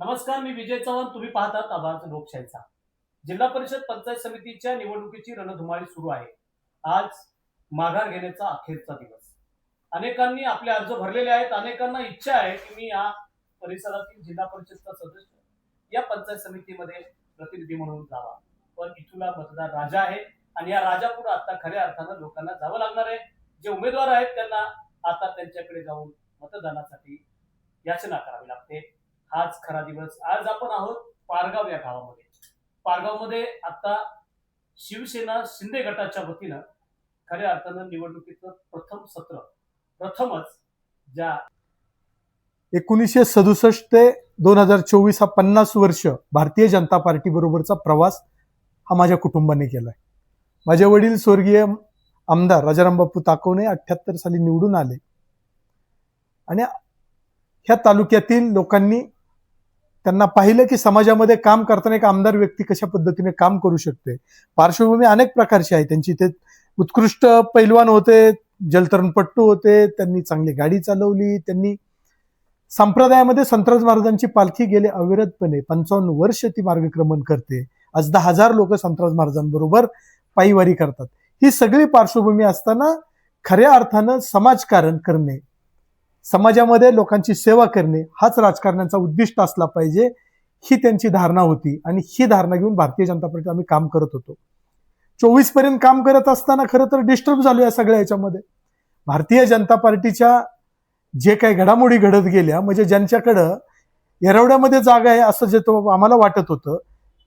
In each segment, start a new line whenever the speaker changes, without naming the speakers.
नमस्कार मी विजय चव्हाण. तुम्ही पाहतात आवाज लोकशाहीचा. जिल्हा परिषद पंचायत समितीच्या निवडणुकीची रणधुमाळी सुरू आहे. आज माघार घेण्याचा अखेरचा दिवस. अनेकांनी आपले अर्ज भरलेले आहेत. अनेकांना इच्छा आहे की मी या परिसरातील जिल्हा परिषदचा सदस्य या पंचायत समितीमध्ये प्रतिनिधी म्हणून जावा. पण इथुला मतदार राजा आहे आणि या राजापुढे आता खऱ्या अर्थानं लोकांना जावं लागणार आहे. जे उमेदवार आहेत त्यांना आता त्यांच्याकडे जाऊन मतदानासाठी याचना करावी लागते. हाच खरा दिवस. आज आपण आहोत पारगाव या गावामध्ये. पारगावमध्ये आता शिवसेना शिंदे गटाच्या वतीनं खऱ्या अर्थानं निवडणुकीचं प्रथम सत्र. प्रथमच ज्या
एकोणीसशे सदुसष्ट ते दोन हजार चोवीस हा पन्नास वर्ष भारतीय जनता पार्टी बरोबरचा प्रवास हा माझ्या कुटुंबाने केलाय. माझे वडील स्वर्गीय आमदार राजाराम बापू ताकवणे अठ्याहत्तर साली निवडून आले. आणि ह्या तालुक्यातील लोकांनी त्यांना पाहिलं की समाजामध्ये काम करताना एक आमदार व्यक्ती कशा पद्धतीने काम करू शकते. पार्श्वभूमी अनेक प्रकारची आहे. त्यांची ते उत्कृष्ट पैलवान होते जलतरणपट्टू होते त्यांनी चांगली गाडी चालवली त्यांनी संप्रदायामध्ये संतराज महाराजांची पालखी गेले अविरतपणे. पंचावन्न वर्ष ती मार्गक्रमण करते. आज दहा हजार लोक संतराज महाराजांबरोबर पायीवारी करतात. ही सगळी पार्श्वभूमी असताना खऱ्या अर्थानं समाजकारण करणे समाजामध्ये लोकांची सेवा करणे हाच राजकारणाचा उद्दिष्ट असला पाहिजे ही त्यांची धारणा होती. आणि ही धारणा घेऊन भारतीय जनता पार्टी आम्ही काम करत होतो. चोवीसपर्यंत काम करत असताना खरं तर डिस्टर्ब झालो या सगळ्या याच्यामध्ये. भारतीय जनता पार्टीच्या जे काही घडामोडी घडत गेल्या म्हणजे ज्यांच्याकडं येरवड्यामध्ये जागा आहे असं जे तो आम्हाला वाटत होतं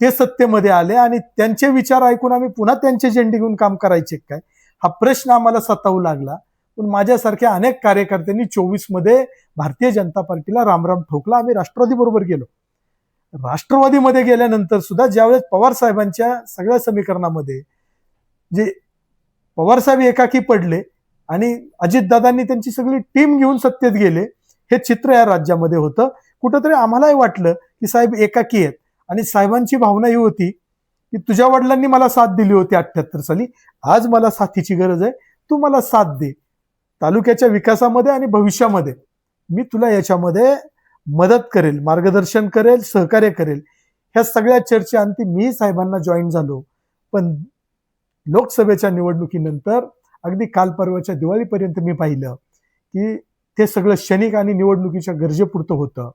ते सत्तेमध्ये आले आणि त्यांचे विचार ऐकून आम्ही पुन्हा त्यांचे झेंडे घेऊन काम करायचे काय? हा प्रश्न आम्हाला सतावू लागला. पण माझ्यासारख्या अनेक कार्यकर्त्यांनी चोवीसमध्ये भारतीय जनता पार्टीला रामराम ठोकला. आम्ही राष्ट्रवादी बरोबर गेलो. राष्ट्रवादीमध्ये गेल्यानंतर सुद्धा ज्यावेळेस पवार साहेबांच्या सगळ्या समीकरणामध्ये जे पवार साहेब एकाकी पडले आणि अजितदादांनी त्यांची सगळी टीम घेऊन सत्तेत गेले हे चित्र या राज्यामध्ये होतं. कुठंतरी आम्हालाही वाटलं की साहेब एकाकी आहेत आणि साहेबांची भावना ही होती की तुझ्या वडिलांनी मला साथ दिली होती अठ्ठ्याहत्तर साली. आज मला साथीची गरज आहे. तू मला साथ दे. तालुक्याच्या विकासामध्ये आणि भविष्यामध्ये. मी तुला याच्यामध्ये मदत करेल मार्गदर्शन करेल सहकार्य करेल. ह्या सगळ्या चर्चेअंती मी साहेबांना जॉईन झालो. पण लोकसभेच्या निवडणुकीनंतर अगदी काल परवाच्या दिवाळीपर्यंत मी पाहिलं की ते सगळं क्षणिक आणि निवडणुकीच्या गरजेपुरतं होतं.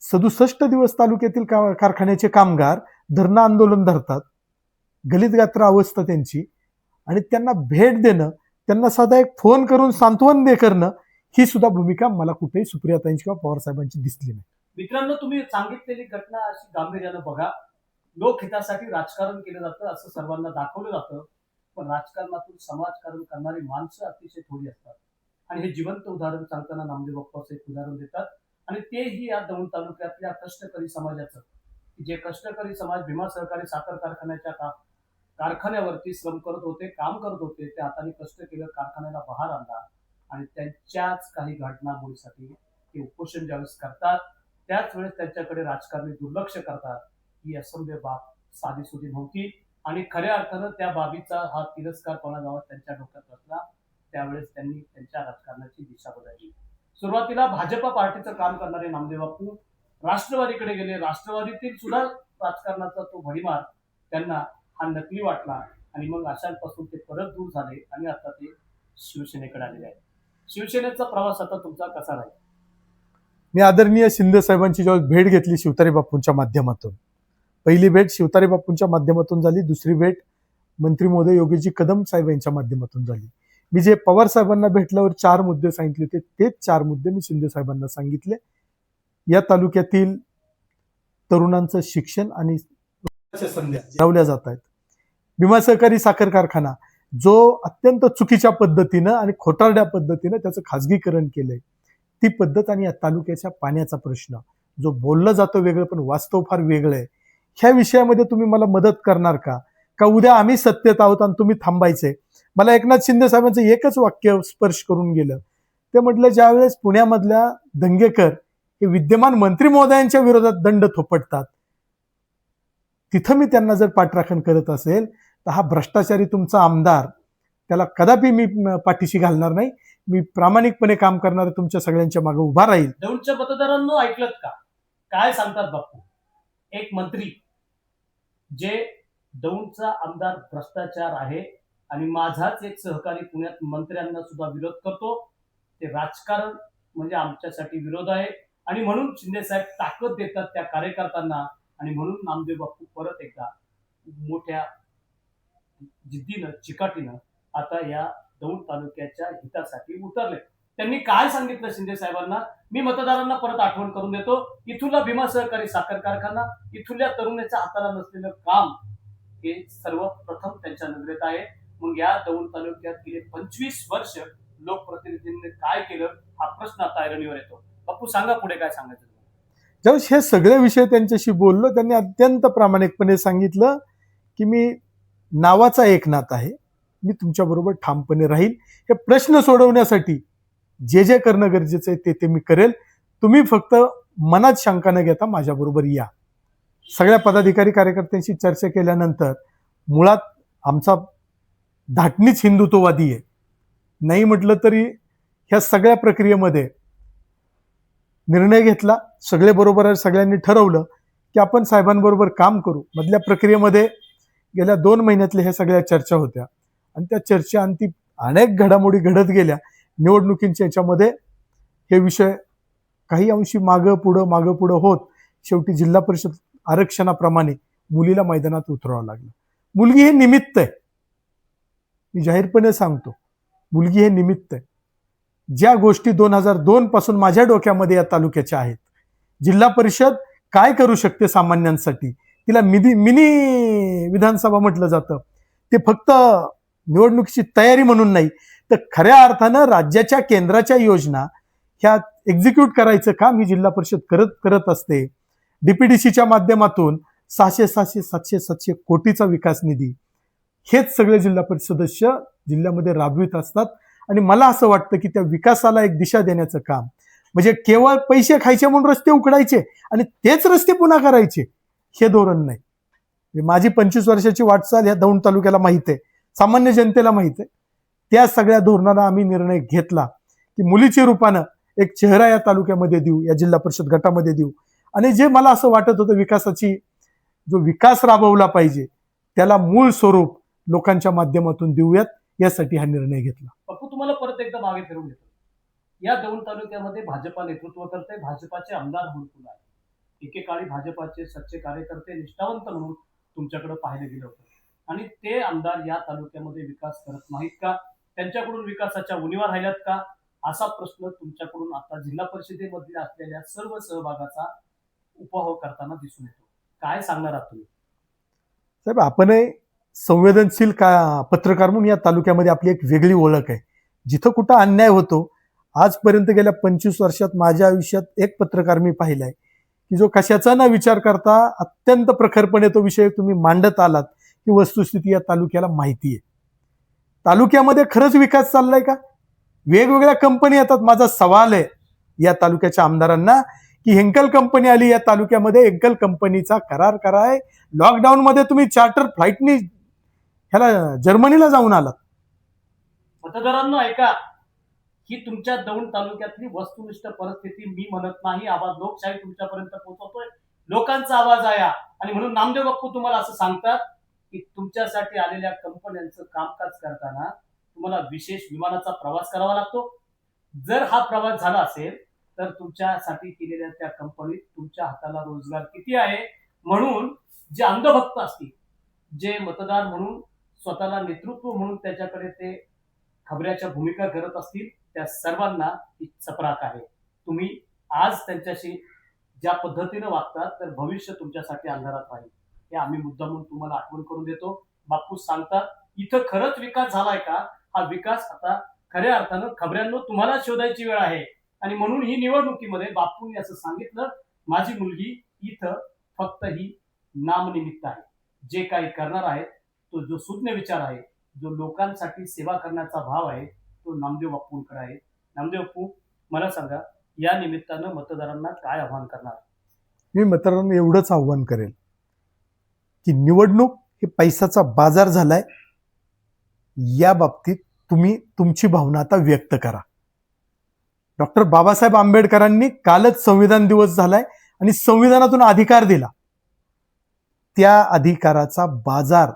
सदुसष्ट दिवस तालुक्यातील का कारखान्याचे कामगार धरणं आंदोलन धरतात. गलित गात्र अवस्था त्यांची. आणि त्यांना भेट देणं त्यांना साधा एक फोन करून सांत्वन दे करणं ही सुद्धा भूमिका मला कुठेही सुप्रियाताईंची किंवा पवार साहेबांची दिसली नाही.
मित्रांनो तुम्ही सांगितलेली घटना अशी गांभीर्यानं बघा. लोकहितासाठी राजकारण केलं जातं असं सर्वांना दाखवलं जातं. पण राजकारणातून समाजकारण करणारी माणसं अतिशय थोडी असतात. आणि हे जिवंत उदाहरण सांगताना नामदेव बाप्पाचं एक उदाहरण देतात. आणि तेही या दौंड तालुक्यातल्या कष्टकरी समाजाचं. जे कष्टकरी समाज भीमा सहकारी साखर कारखान्याच्या का कारखान्यावरती श्रम करत होते काम करत होते ते हाताने कष्ट केलं कारखान्याला बाहेर आणला आणि त्यांच्याच काही घटनामुळीसाठी ते उपोषण ज्यावेळेस करतात त्याच वेळेस त्यांच्याकडे राजकारणी दुर्लक्ष करतात. ही असंभ्य बाब साधीसुधी नव्हती आणि खऱ्या अर्थानं त्या बाबीचा हा तिरस्कार कोणागावात त्यांच्या डोक्यात असला त्यावेळेस त्यांनी त्यांच्या राजकारणाची दिशा बदलली. सुरुवातीला भाजपा पार्टीचं काम करणारे नामदेव बापू राष्ट्रवादीकडे गेले. राष्ट्रवादीतील सुद्धा राजकारणाचा तो भडीमार त्यांना हा नकली वाटला आणि मग अशांपासून ते परत दूर झाले आणि आता ते शिवसेनेकडे आलेले आहेत. शिवसेनेचा प्रवास आता तुमचा कसा राहील?
मी आदरणीय शिंदे साहेबांची जेव्हा भेट घेतली शिवतारे बापूंच्या माध्यमातून पहिली भेट शिवतारे बापूंच्या माध्यमातून झाली दुसरी भेट मंत्री महोदय योगीजी कदम साहेब यांच्या माध्यमातून झाली. मी जे पवार साहेबांना भेटल्यावर चार मुद्दे सांगितले होते तेच चार मुद्दे मी शिंदे साहेबांना सांगितले. या तालुक्यातील तरुणांचं शिक्षण आणि संध्या लावल्या जात आहेत. भीमा सहकारी साखर कारखाना जो अत्यंत चुकीच्या पद्धतीनं आणि खोटारड्या पद्धतीनं त्याचं खाजगीकरण केलंय ती पद्धत आणि या तालुक्याच्या पाण्याचा प्रश्न जो बोललं जातो वेगळं पण वास्तव फार वेगळं आहे ह्या विषयामध्ये तुम्ही मला मदत करणार का? का उद्या आम्ही सत्तेत आहोत आणि तुम्ही थांबायचे मला एकनाथ शिंदे साहेबांचं एकच वाक्य स्पर्श करून गेलं. ते म्हटलं ज्यावेळेस पुण्यामधल्या दंगेकर हे विद्यमान मंत्री महोदयांच्या विरोधात दंड थोपटतात तिथं मी त्यांना जर पाठराखण करत असेल तर हा भ्रष्टाचारी तुमचा आमदार त्याला कदापि मी पाठीशी घालणार नाही. मी प्रामाणिकपणे काम करणार तुमच्या सगळ्यांच्या मागे उभा राहील.
दौंडच्या मतदारांनो ऐकलत का? काय सांगतात बाप्पू एक मंत्री जे दौंडचा आमदार भ्रष्टाचार आहे आणि माझाच एक सहकारी पुण्यात मंत्र्यांना सुद्धा विरोध करतो ते राजकारण म्हणजे आमच्यासाठी विरोध आहे. आणि म्हणून शिंदे साहेब ताकद देतात त्या कार्यकर्त्यांना आणि म्हणून नामदेव बाप्पू परत एकदा मोठ्या जिद्दीनं चिकाटीनं आता या दौंड तालुक्याच्या हितासाठी उतरले. त्यांनी काय सांगितलं शिंदे साहेबांना? मी मतदारांना परत आठवण करून देतो इथुला भीमा सहकारी साखर कारखाना इथुल्या तरुणाच्या हाताला नसलेलं काम हे सर्वप्रथम त्यांच्या नजरेत आहे. मग या दौंड तालुक्यात गेले पंचवीस वर्ष लोकप्रतिनिधींनी काय केलं? हा प्रश्न आता ऐरणीवर येतो. बापू सांगा पुढे काय सांगायचं
ज्यावेळेस हे सगळे विषय त्यांच्याशी बोललो त्यांनी अत्यंत प्रामाणिकपणे सांगितलं की मी नावाचा एकनाथ आहे. मी तुमच्याबरोबर ठामपणे राहील. हे प्रश्न सोडवण्यासाठी जे जे करणं गरजेचं आहे ते ते मी करेल. तुम्ही फक्त मनात शंका न घेता माझ्याबरोबर या. सगळ्या पदाधिकारी कार्यकर्त्यांशी चर्चा केल्यानंतर मुळात आमचा धाटणीच हिंदुत्ववादी आहे. नाही म्हटलं तरी ह्या सगळ्या प्रक्रियेमध्ये निर्णय घेतला. सगळे बरोबर सगळ्यांनी ठरवलं की आपण साहेबांबरोबर काम करू. मधल्या प्रक्रियेमध्ये गेल्या दोन महिन्यातल्या ह्या सगळ्या चर्चा होत्या. आणि त्या चर्चा अंती अनेक घडामोडी घडत गेल्या. निवडणुकींच्या याच्यामध्ये हे विषय काही अंशी मागं पुढं मागं पुढं होत शेवटी जिल्हा परिषद आरक्षणाप्रमाणे मुलीला मैदानात उतरावं लागलं. मुलगी हे निमित्त आहे. मी जाहीरपणे सांगतो मुलगी हे निमित्त आहे. ज्या गोष्टी दोन हजार दोन पासून माझ्या डोक्यामध्ये या तालुक्याच्या आहेत जिल्हा परिषद काय करू शकते सामान्यांसाठी? तिला मिनी मिनी विधानसभा म्हटलं जातं. ते फक्त निवडणुकीची तयारी म्हणून नाही तर खऱ्या अर्थानं राज्याच्या केंद्राच्या योजना ह्या एक्झिक्यूट करायचं काम ही जिल्हा परिषद करत करत असते. डीपीडीसीच्या माध्यमातून सहाशे सहाशे सातशे सातशे कोटीचा विकास निधी हेच सगळे जिल्हा परिषद सदस्य जिल्ह्यामध्ये राबवित असतात. आणि मला असं वाटतं की त्या विकासाला एक दिशा देण्याचं काम म्हणजे केवळ पैसे खायचे म्हणून रस्ते उकडायचे आणि तेच रस्ते पुन्हा करायचे हे धोरण नाही. म्हणजे माझी पंचवीस वर्षाची वाटचाल ह्या दौंड तालुक्याला माहीत आहे. सामान्य जनतेला माहीत आहे. त्या सगळ्या धोरणाला आम्ही निर्णय घेतला की मुलीच्या रूपानं एक चेहरा या तालुक्यामध्ये देऊ या जिल्हा परिषद गटामध्ये देऊ. आणि जे मला असं वाटत होतं विकासाची जो विकास राबवला पाहिजे त्याला मूळ स्वरूप लोकांच्या माध्यमातून देऊयात यासाठी हा निर्णय घेतला.
बापू तुम्हाला परत एकदा मागे फिरून घेतो. या दोन तालुक्यामध्ये भाजपा नेतृत्व करते भाजपाचे आमदार म्हणून आहे? एकेकाळी भाजपाचे सच्चे कार्यकर्ते निष्ठावंत म्हणून तुमच्याकडे पाहिलं गेलं होतं. आणि ते आमदार या तालुक्यामध्ये विकास करत नाहीत का? त्यांच्याकडून विकासाच्या उणीवा राहिल्यात का? असा प्रश्न तुमच्याकडून आता जिल्हा परिषदेमध्ये असलेल्या सर्व सहभागाचा उपभोग करताना दिसून येतो. काय सांगणार आहात तुम्ही?
साहेब आपण संवेदनशील का पत्रकार म्हणून या तालुक्यामध्ये आपली एक वेगळी ओळख आहे. जिथं कुठं अन्याय होतो आजपर्यंत गेल्या पंचवीस वर्षात माझ्या आयुष्यात एक पत्रकार मी पाहिलाय. की जो कशाचा न विचार करता अत्यंत प्रखरपणे तो विषय तुम्ही मांडत आलात ही वस्तुस्थिती या तालुक्याला माहिती आहे. तालुक्यामध्ये खरंच विकास चाललाय का? वेगवेगळ्या कंपनी येतात. माझा सवाल आहे या तालुक्याच्या आमदारांना की हेंकल कंपनी आली या तालुक्यामध्ये हेंकल कंपनीचा करार कराय. लॉकडाऊन मध्ये तुम्ही चार्टर फ्लाईटनी ह्याला जर्मनीला जाऊन आलात.
मतदारांना ऐका. ही तुमच्या दौंड तालुक्यातली वस्तुनिष्ठ परिस्थिती मी म्हणत नाही. आवाज लोकशाही तुमच्यापर्यंत पोहोचवतोय. लोकांचा आवाज आहे आणि म्हणून नामदेव बाप्पू तुम्हाला असं सांगतात की तुमच्यासाठी आलेल्या कंपन्यांचं कामकाज करताना तुम्हाला विशेष विमानाचा प्रवास करावा लागतो. जर हा प्रवास झाला असेल तर तुमच्यासाठी केलेल्या त्या कंपनीत तुमच्या हाताला रोजगार किती आहे? म्हणून जे अंधभक्त असतील जे मतदार म्हणून स्वतःला नेतृत्व म्हणून त्याच्याकडे ते खबऱ्याच्या भूमिका करत असतील त्या सर्वांना ही चपराक आहे. तुम्ही आज त्यांच्याशी ज्या पद्धतीनं वागतात तर भविष्य तुमच्यासाठी अंधारात राहील. हे आम्ही मुद्दामून तुम्हाला आठवण करून देतो. बापू सांगतात इथं खरंच विकास झालाय का? हा विकास आता खऱ्या अर्थानं खबऱ्यांनो तुम्हाला शोधायची वेळ आहे. आणि म्हणून ही निवडणुकीमध्ये बापूंनी असं सांगितलं माझी मुलगी इथं फक्त ही नामनिमित्त आहे. जे काही करणार आहे तो जो सुज्ञ विचार आहे जो लोकांसाठी सेवा करण्याचा भाव आहे तो नामदेव बाप्पूंकडे आहे. नामदेव बाप्पू मला सांगा या निमित्तानं मतदारांना काय आव्हान करणार?
मी मतदारांना एवढंच आव्हान करेल की निवडणूक हे पैशाचा बाजार झालाय. या बाबतीत तुम्ही तुमची भावना आता व्यक्त करा. डॉक्टर बाबासाहेब आंबेडकरांनी कालच संविधान दिवस झालाय आणि संविधानातून अधिकार दिला. त्या अधिकाराचा बाजार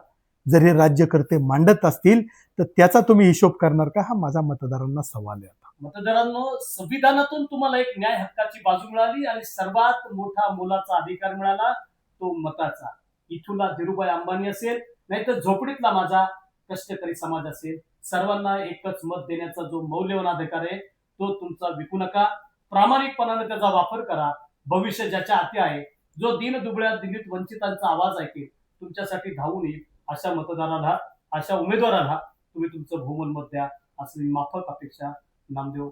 जर हे राज्यकर्ते मांडत असतील तर त्याचा तुम्ही हिशोब करणार का? हा माझा मतदारांना सवाल आहे आता.
मतदारांनो संविधानातून तुम्हाला एक न्याय हक्काची बाजू मिळाली आणि सर्वात मोठा मोलाचा अधिकार मिळाला तो मताचा. इथूला धीरुभाई अंबानी असेल नाहीतर झोपडीतला माझा कष्टकरी समाज असेल. सर्वांना एकच मत देण्याचा जो मौल्यवान अधिकार आहे तो तुमचा विकू नका. प्रामाणिकपणाने त्याचा वापर करा. भविष्य ज्याच्या हाती आहे जो दिन दुबळ्या दिल्लीत वंचितांचा आवाज ऐकेल तुमच्यासाठी धावून येईल. अशा मतदाराला अशा उमेदवाराला तुम्ही तुमचं बहुमन मत द्या असं माफक अपेक्षा नामदेव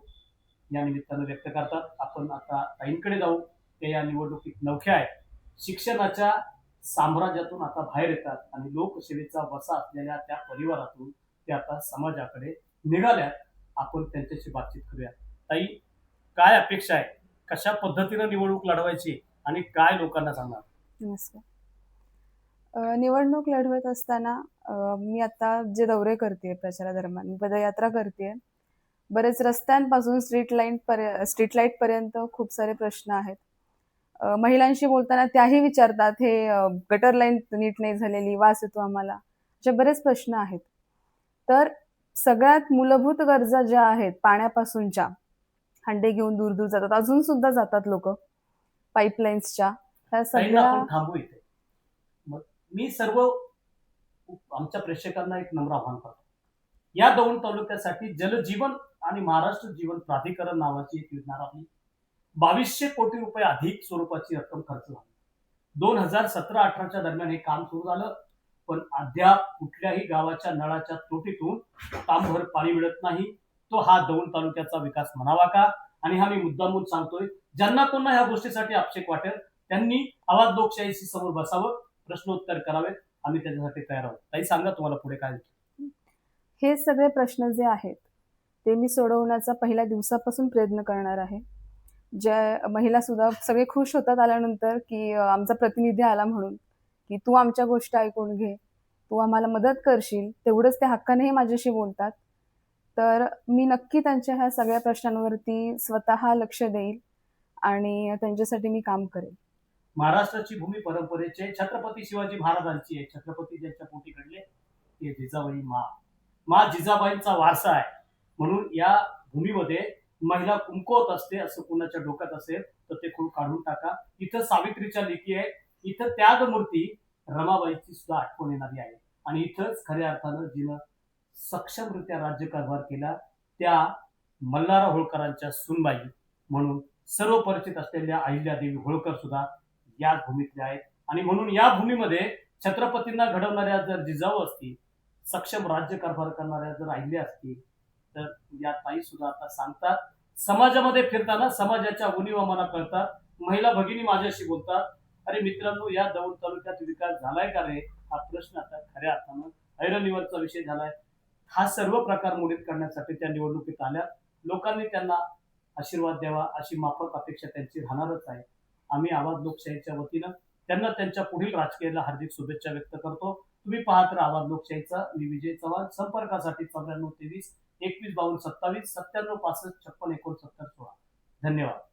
या निमित्तानं व्यक्त करतात. आपण आता ताईंकडे जाऊ. ते या निवडणुकीत नवख्या आहेत. शिक्षणाच्या साम्राज्यातून आता बाहेर येतात आणि लोकसेवेचा वसा असलेल्या त्या परिवारातून ते आता समाजाकडे निघाल्यात. आपण त्यांच्याशी बातचीत करूया. ताई काय अपेक्षा आहे? कशा पद्धतीनं निवडणूक लढवायची आणि काय लोकांना सांगणार?
नमस्कार. निवडणूक लढवत असताना मी आता जे दौरे करते प्रचारादरम्यान पदयात्रा करते बरेच रस्त्यांपासून स्ट्रीट लाईन पर्य स्ट्रीट लाइट पर्यंत खूप सारे प्रश्न आहेत. महिलांशी बोलताना त्याही विचारतात हे गटर लाईन नीट नाही झालेली वास येतो आम्हाला. असे बरेच प्रश्न आहेत. तर सगळ्यात मूलभूत गरजा ज्या आहेत पाण्यापासूनच्या हंडे घेऊन दूर दूर जातात. अजून सुद्धा जातात लोक पाईपलाईन्सच्या
ताईंना
सगळ्या
आपण थांबू इथे मग मी सर्व आमच्या प्रेक्षकांना एक नम्र आव्हान करतो. या दौंड तालुक्यासाठी जलजीवन आणि महाराष्ट्र जीवन प्राधिकरण नावाची एक योजना राबली. बावीसशे कोटी रुपये अधिक स्वरूपाची रक्कम खर्च झाली. दोन हजार सतरा अठराच्या दरम्यान हे काम सुरू झालं पण अद्याप कुठल्याही गावाच्या नळाच्या तोटीतून तांभर पाणी मिळत नाही. तो हा दौंड तालुक्याचा विकास म्हणावा का? आणि हा मी मुद्दामून सांगतोय ज्यांना कोणा ह्या गोष्टीसाठी आक्षेप वाटेल त्यांनी आवाज लोकशाहीशी समोर बसावं. प्रश्नोत्तर करावेत आम्ही त्याच्यासाठी तयार आहोत. ताई सांगा तुम्हाला पुढे काय
हे सगळे प्रश्न जे आहेत ते मी सोडवण्याचा पहिल्या दिवसापासून प्रयत्न करणार आहे. ज्या महिला सुद्धा सगळे खुश होतात आल्यानंतर की आमचा प्रतिनिधी आला म्हणून की तू आमच्या गोष्टी ऐकून घे तू आम्हाला मदत करशील तेवढंच ते हक्कानेही माझ्याशी बोलतात. तर मी नक्की त्यांच्या ह्या सगळ्या प्रश्नांवरती स्वतः लक्ष देईल आणि त्यांच्यासाठी मी काम करेल.
महाराष्ट्राची भूमी परंपरेचे छत्रपती शिवाजी महाराजांची आहे. छत्रपती ज्यांच्या पोटी घडले ते जिजाबाई मा मा जिजाबाईंचा वारसा आहे. म्हणून या भूमीमध्ये महिला कुंकवत असते असं कुणाच्या डोक्यात असेल तर ते खूप काढून टाका. इथं सावित्रीच्या लेखी आहे. इथं त्याग मूर्ती रमाबाईची सुद्धा आठवण येणारी आहे. आणि इथंच खऱ्या अर्थानं जिनं सक्षमरित्या राज्यकारभार केला त्या मल्हारा होळकरांच्या सुनबाई म्हणून सर्व परिचित असलेल्या अहिल्यादेवी होळकर सुद्धा याच भूमीतल्या आहेत. आणि म्हणून या भूमीमध्ये छत्रपतींना घडवणाऱ्या जर जिजाऊ असतील सक्षम राज्यकारभार करणाऱ्या जर अहिल्या असतील तर या ताई सुद्धा आता सांगतात समाजामध्ये फिरताना समाजाच्या उणीवा मना कळतात महिला भगिनी माझ्याशी बोलतात अरे मित्रांनो या दौंड तालुक्यात विकास झालाय का रे? हा प्रश्न आता खऱ्या अर्थानं ऐरणीवरचा विषय झालाय. हा सर्व प्रकार मोडीत करण्यासाठी त्या निवडणुकीत आल्या. लोकांनी त्यांना आशीर्वाद द्यावा अशी माफक अपेक्षा त्यांची राहणारच आहे. आम्ही आवाज लोकशाहीच्या वतीनं त्यांना त्यांच्या पुढील राजकीयाला हार्दिक शुभेच्छा व्यक्त करतो. तुम्ही पाहत राहा आवाज लोकशाहीचा. मी विजय चव्हाण. संपर्कासाठी चौऱ्याण्णव तेवीस एकवीस बावन्न सत्तावीस सत्त्याण्णव पासष्ट छप्पन एकोणसत्तर सोळा. धन्यवाद.